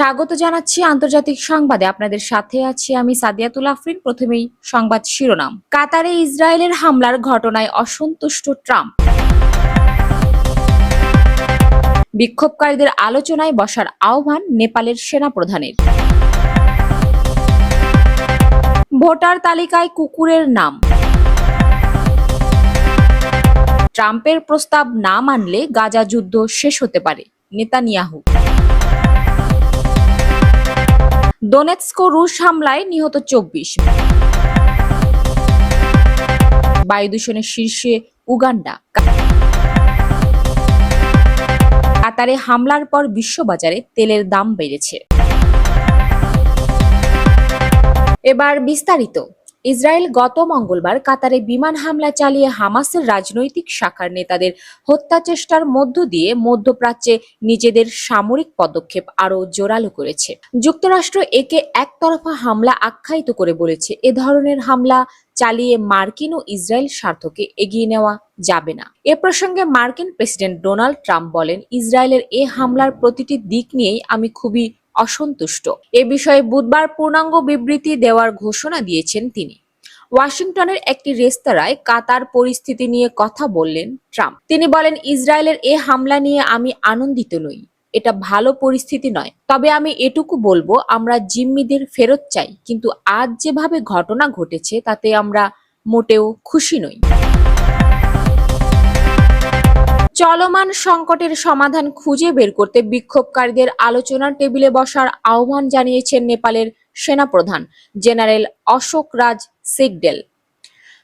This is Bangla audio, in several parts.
স্বাগত জানাচ্ছি আন্তর্জাতিক সংবাদে। আপনাদের সাথে আছি আমি সাদিয়াতুল আফরিন। প্রথমেই সংবাদ শিরোনাম। কাতারে ইসরায়েলের হামলার ঘটনায় অসন্তুষ্ট ট্রাম্প। বিক্ষোভকারীদের আলোচনায় বসার আহ্বান নেপালের সেনাপ্রধানের। ভোটার তালিকায় কুকুরের নাম। ট্রাম্পের প্রস্তাব না মানলে গাজা যুদ্ধ শেষ হতে পারে। নেতানিয়াহু। দোনেৎস্কো রুশ হামলায় নিহত চব্বিশ বায়ু দূষণের শীর্ষে উগান্ডা। কাতারে হামলার পর বিশ্ববাজারে তেলের দাম বেড়েছে। এবার বিস্তারিত। ইসরায়েল গত মঙ্গলবার কাতারে বিমান হামলা চালিয়ে হামাসের রাজনৈতিক শাখার নেতাদের হত্যা চেষ্টার মধ্য দিয়ে মধ্যপ্রাচ্যে নিজেদের সামরিক পদক্ষেপ আরও জোরালো করেছে। যুক্তরাষ্ট্র একে একতরফা হামলা আখ্যায়িত করে বলেছে, এ ধরনের হামলা চালিয়ে মার্কিন ও ইসরায়েল স্বার্থকে এগিয়ে নেওয়া যাবে না। এ প্রসঙ্গে মার্কিন প্রেসিডেন্ট ডোনাল্ড ট্রাম্প বলেন, ইসরায়েলের এ হামলার প্রতিটি দিক নিয়েই আমি খুবই অসন্তুষ্ট। এ বিষয়ে বুধবার পূর্ণাঙ্গ বিবৃতি দেওয়ার ঘোষণা দিয়েছেন তিনি। ওয়াশিংটনের একটি রেস্তোরাঁয় কাতার পরিস্থিতি নিয়ে কথা বললেন ট্রাম্প। তিনি বলেন, ইসরায়েলের এ হামলা নিয়ে আমি আনন্দিত নই। এটা ভালো পরিস্থিতি নয়। তবে আমি এটুকু বলব, আমরা জিম্মিদের ফেরত চাই। কিন্তু আজ যেভাবে ঘটনা ঘটেছে, তাতে আমরা মোটেও খুশি নই। চলমান সংকটের সমাধান খুঁজে বের করতে বিক্ষোভকারীদের আলোচনার টেবিলে বসার আহ্বান জানিয়েছেন নেপালের সেনাপ্রধান জেনারেল অশোক রাজ সিগডেল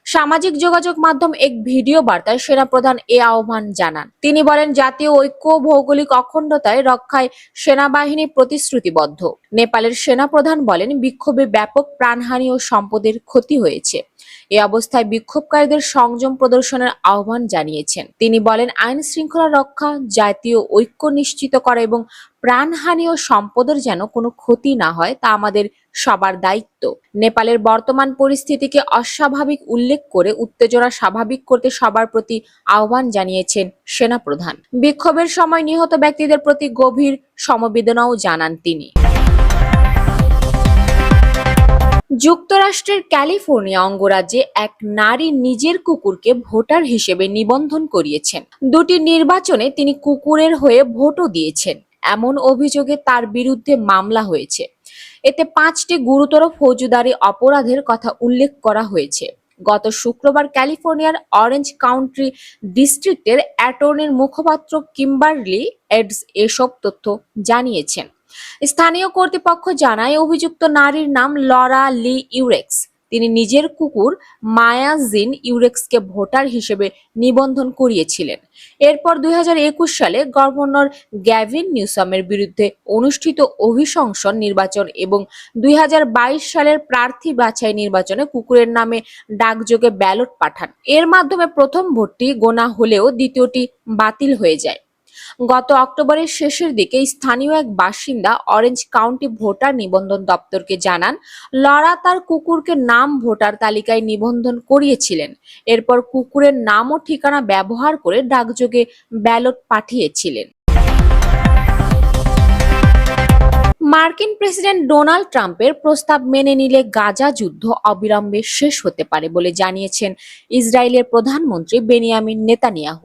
সামাজিক যোগাযোগ মাধ্যম এক ভিডিও বার্তায় সেনাপ্রধান এ আহ্বান জানান। তিনি বলেন, জাতীয় ঐক্য ভৌগোলিক অখণ্ডতায় রক্ষায় সেনাবাহিনী প্রতিশ্রুতিবদ্ধ। নেপালের সেনাপ্রধান বলেন, বিক্ষোভে ব্যাপক প্রাণহানি ও সম্পদের ক্ষতি হয়েছে। এ অবস্থায় বিক্ষোভকারীদের সংযম প্রদর্শনের আহ্বান জানিয়েছেন। তিনি বলেন, আইন শৃঙ্খলা রক্ষা, জাতীয় ঐক্য নিশ্চিত করা এবং প্রাণহানি ও সম্পদের যেন কোনো ক্ষতি না হয়, তা আমাদের সবার দায়িত্ব। নেপালের বর্তমান পরিস্থিতিকে অস্বাভাবিক উল্লেখ করে উত্তেজনা স্বাভাবিক করতে সবার প্রতি আহ্বান জানিয়েছেন সেনাপ্রধান। বিক্ষোভের সময় নিহত ব্যক্তিদের প্রতি গভীর সমবেদনাও জানান তিনি। যুক্তরাষ্ট্রের ক্যালিফোর্নিয়া অঙ্গরাজ্যে এক নারী নিজের কুকুরকে ভোটার হিসেবে নিবন্ধন করিয়েছেন। দুটি নির্বাচনে তিনি কুকুরের হয়ে ভোটও দিয়েছেন। এমন অভিযোগে তার বিরুদ্ধে মামলা হয়েছে। এতে পাঁচটি গুরুতর ফৌজদারি অপরাধের কথা উল্লেখ করা হয়েছে। গত শুক্রবার ক্যালিফোর্নিয়ার অরেঞ্জ কাউন্ট্রি ডিস্ট্রিক্টের অ্যাটর্নির মুখপাত্র কিম্বারলি এডস এসব তথ্য জানিয়েছেন। স্থানীয় কর্তৃপক্ষ জানায়, অভিযুক্ত নারীর নাম লরা লি ইউরেক্স। তিনি নিজের কুকুর মায়া জিন ইউরেক্সকে ভোটার হিসেবে নিবন্ধন করিয়েছিলেন। এরপর দুই হাজার একুশ সালে গভর্নর গ্যাভিন নিউসামের বিরুদ্ধে অনুষ্ঠিত অভিশংসন নির্বাচন এবং দুই হাজার বাইশ সালের প্রার্থী বাছাই নির্বাচনে কুকুরের নামে ডাকযোগে ব্যালট পাঠান। এর মাধ্যমে প্রথম ভোটটি গোনা হলেও দ্বিতীয়টি বাতিল হয়ে যায়। গত অক্টোবরের শেষের দিকে স্থানীয় এক বাসিন্দা অরেঞ্জ কাউন্টি ভোটার নিবন্ধন দপ্তরকে জানান, লরা তার কুকুরকে নাম ভোটার তালিকায় নিবন্ধন করিয়েছিলেন। এরপর কুকুরের নাম ও ঠিকানা ব্যবহার করে ডাকযোগে ব্যালট পাঠিয়েছিলেন। মার্কিন প্রেসিডেন্ট ডোনাল্ড ট্রাম্পের প্রস্তাব মেনে নিলে গাজা যুদ্ধ অবিলম্বে শেষ হতে পারে বলে জানিয়েছেন ইসরায়েলের প্রধানমন্ত্রী বেনিয়ামিন নেতানিয়াহু।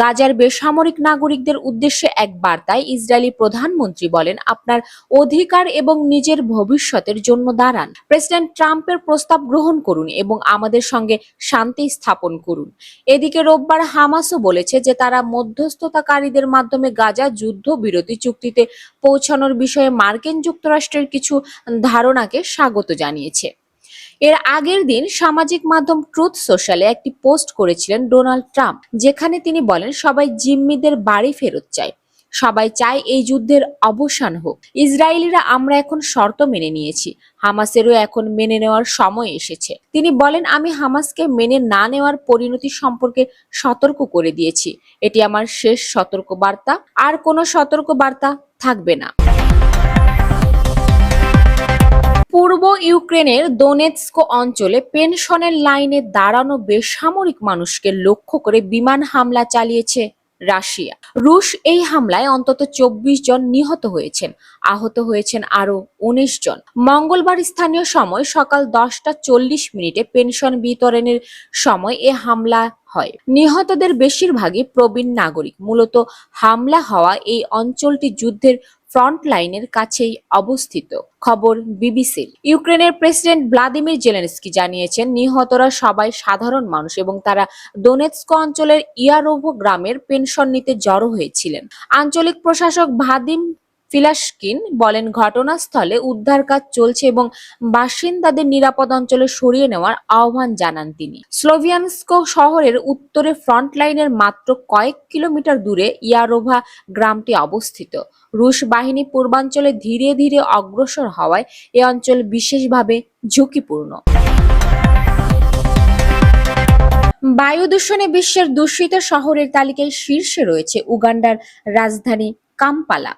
গাজার বেসামরিক নাগরিকদের উদ্দেশ্যে এক বার্তায় ইসরায়েলি প্রধানমন্ত্রী বলেন, আপনার অধিকার এবং নিজের ভবিষ্যতের জন্য দাঁড়ান। প্রেসিডেন্ট ট্রাম্পের প্রস্তাব গ্রহণ করুন এবং আমাদের সঙ্গে শান্তি স্থাপন করুন। এদিকে রোববার হামাসও বলেছে যে তারা মধ্যস্থতাকারীদের মাধ্যমে গাজা যুদ্ধ বিরতি চুক্তিতে পৌঁছানোর বিষয়ে মার্কিন যুক্তরাষ্ট্রের কিছু ধারণাকে স্বাগত জানিয়েছে। এর আগের দিন সামাজিক মাধ্যম ট্রুথ সোশ্যালে একটি পোস্ট করেছিলেন ডোনাল্ড ট্রাম্প, যেখানে তিনি বলেন, সবাই জিম্মিদের বাড়ি ফেরত চায়। সবাই চায় এই যুদ্ধের অবসান হোক। ইসরায়েলিরা আমরা এখন শর্ত মেনে নিয়েছি। হামাসেরও এখন মেনে নেওয়ার সময় এসেছে। তিনি বলেন, আমি হামাসকে মেনে না নেওয়ার পরিণতি সম্পর্কে সতর্ক করে দিয়েছি। এটি আমার শেষ সতর্ক বার্তা আর কোনো সতর্ক বার্তা থাকবে না। পূর্ব ইউক্রেনের দোনেৎস্ক অঞ্চলে পেনশনের লাইনে দাঁড়ানো বেসামরিক মানুষকে লক্ষ্য করে বিমান হামলা চালিয়েছে রাশিয়া। রুশ এই হামলায় অন্তত চব্বিশ জন নিহত হয়েছেন, আহত হয়েছেন আরও উনিশ জন। মঙ্গলবার স্থানীয় সময় সকাল দশটা চল্লিশ মিনিটে পেনশন বিতরণের সময় এ হামলা হয়। নিহতদের বেশিরভাগই প্রবীণ নাগরিক। মূলত হামলা হওয়া এই অঞ্চলটি যুদ্ধের ফ্রন্ট লাইনের কাছেই অবস্থিত। খবর বিবিসির। ইউক্রেনের প্রেসিডেন্ট ভ্লাদিমির জেলেনস্কি জানিয়েছেন, নিহতরা সবাই সাধারণ মানুষ এবং তারা দোনেৎস্ক অঞ্চলের ইয়ারোভো গ্রামের পেনশন নিতে জড়ো হয়েছিলেন। আঞ্চলিক প্রশাসক ভাদিম ফিলাসকিন বলেন ঘটনাস্থলে উদ্ধার কাজ চলছে এবং বাসিন্দাদের নিরাপদ অঞ্চলে সরিয়ে নেওয়ার আহ্বান জানান তিনি। স্লোভিয়ানস্ক শহরের উত্তরে ফ্রন্ট লাইনের মাত্র কয়েক কিলোমিটার দূরে ইয়ারোভা গ্রামটি অবস্থিত। রুশ বাহিনী পূর্বাঞ্চলে ধীরে ধীরে অগ্রসর হওয়ায় এ অঞ্চল বিশেষভাবে ঝুঁকিপূর্ণ। বায়ু দূষণে বিশ্বের দূষিত শহরের তালিকায় শীর্ষে রয়েছে উগান্ডার রাজধানী কাম্পালা।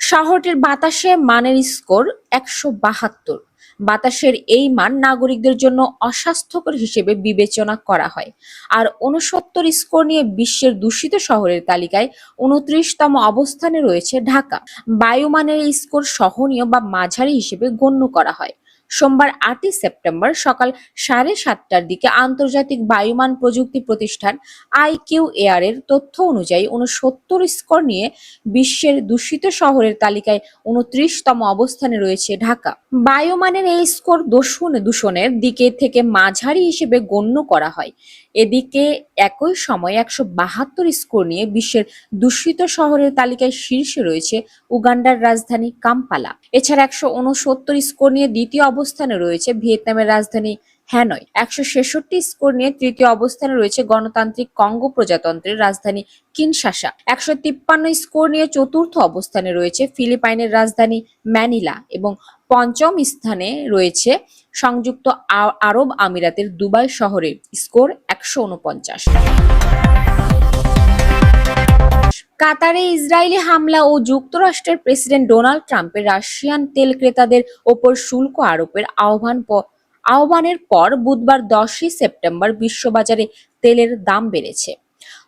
শহরটির বাতাসে মানের স্কোর একশো বাহাত্তর। বাতাসের এই মান নাগরিকদের জন্য অস্বাস্থ্যকর হিসেবে বিবেচনা করা হয়। আর উনসত্তর স্কোর নিয়ে বিশ্বের দূষিত শহরের তালিকায় উনত্রিশতম অবস্থানে রয়েছে ঢাকা। বায়ুমানের স্কোর সহনীয় বা মাঝারি হিসেবে গণ্য করা হয়। সোমবার আটই সেপ্টেম্বর সকাল সাড়ে সাতটার দিকে আন্তর্জাতিক বায়ুমান প্রযুক্তি প্রতিষ্ঠান আইকিউ এয়ার এর তথ্য অনুযায়ী উনসত্তর স্কোর নিয়ে বিশ্বের দূষিত শহরের তালিকায় উনত্রিশতম অবস্থানে রয়েছে ঢাকা। বায়ুমানের এই স্কোর দূষণ দূষণের দিকে থেকে মাঝারি হিসেবে গণ্য করা হয়। এদিকে একই সময় একশো বাহাত্তর স্কোর নিয়ে বিশ্বের দূষিত শহরের তালিকায় শীর্ষে রয়েছে উগান্ডার রাজধানী কাম্পালা। এছাড়া একশো উনসত্তর স্কোর নিয়ে দ্বিতীয় অবস্থানে রয়েছে ভিয়েতনামের রাজধানী হ্যানয়। একশো ছেষট্টি স্কোর নিয়ে তৃতীয় অবস্থানে রয়েছে গণতান্ত্রিক কঙ্গো প্রজাতন্ত্রের রাজধানী কিনশাসা। একশো তিপ্পান্ন স্কোর নিয়ে চতুর্থ অবস্থানে রয়েছে ফিলিপাইনের রাজধানী ম্যানিলা এবং পঞ্চম স্থানে রয়েছে সংযুক্ত আরব আমিরাতের দুবাই শহরের স্কোর একশো উনপঞ্চাশ। কাতারে ইসরায়েলি হামলা ও যুক্তরাষ্ট্রের প্রেসিডেন্ট ডোনাল্ড ট্রাম্পের রাশিয়ান তেল ক্রেতাদের ওপর শুল্ক আরোপের আহ্বান আহ্বানের পর বুধবার দশই সেপ্টেম্বর বিশ্ববাজারে তেলের দাম বেড়েছে।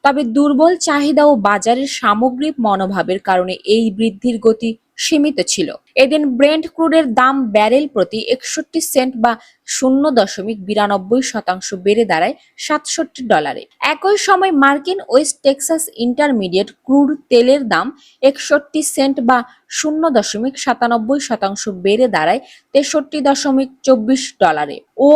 তবে দুর্বল চাহিদা ও বাজারের সামগ্রিক মনোভাবের কারণে এই বৃদ্ধির গতি সীমিত ছিল। এদিন ব্রেন্ট ক্রুডের দাম ব্যারেল প্রতি একষট্টি সেন্ট বা শূন্য দশমিক বিরানব্বই শতাংশ বেড়ে দাঁড়ায় সাতষট্টি ডলারে। একই সময় মার্কিন ওয়েস্ট টেক্সাস ইন্টারমিডিয়েট ক্রুড তেলের দাম একষট্টি সেন্ট বা শূন্য দশমিক সাতানব্বই শতাংশ বেড়ে দাঁড়ায় তেষট্টি দশমিক চব্বিশ ডলারে। ও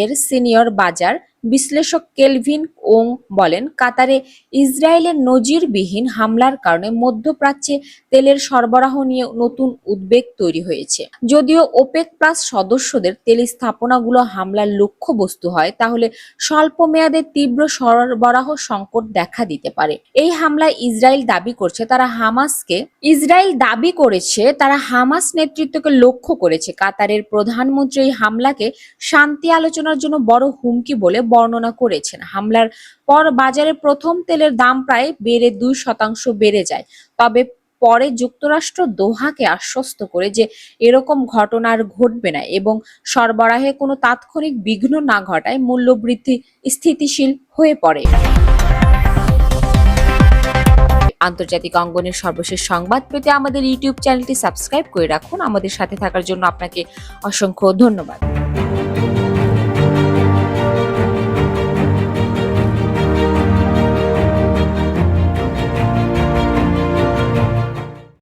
এর সিনিয়র বাজার বিশ্লেষক কেলভিন ওং বলেন, কাতারে ইসরায়েলের নজিরবিহীন হামলার কারণে মধ্যপ্রাচ্যে তেলের সরবরাহ নিয়ে নতুন উদ্বেগ তৈরি হয়েছে। যদিও ওপেক প্লাস সদস্যদের তেল স্থাপনাগুলো হামলার লক্ষ্যবস্তু হয়, তাহলে স্বল্প মেয়াদে তীব্র সরবরাহ সংকট দেখা দিতে পারে। এই হামলায় ইসরায়েল দাবি করছে, তারা হামাসকে, ইসরায়েল দাবি করেছে, তারা হামাস নেতৃত্বকে লক্ষ্য করেছে। কাতারের প্রধানমন্ত্রী এই হামলাকে শান্তি আলোচনার জন্য বড় হুমকি বলে বর্ণনা করেছেন। হামলার পর বাজারে প্রথম তেলের দাম প্রায় বেড়ে দুই শতাংশ বেড়ে যায়। তবে পরে যুক্তরাষ্ট্র দোহাকে আশ্বস্ত করে যে এরকম ঘটনা আর ঘটবে না এবং সরবরাহে কোনো তাৎক্ষণিক বিঘ্ন না ঘটায় মূল্যবৃদ্ধি স্থিতিশীল হয়ে পড়ে। আন্তর্জাতিক অঙ্গনের সর্বশেষ সংবাদ পেতে আমাদের ইউটিউব চ্যানেলটি সাবস্ক্রাইব করে রাখুন। আমাদের সাথে থাকার জন্য আপনাকে অসংখ্য ধন্যবাদ।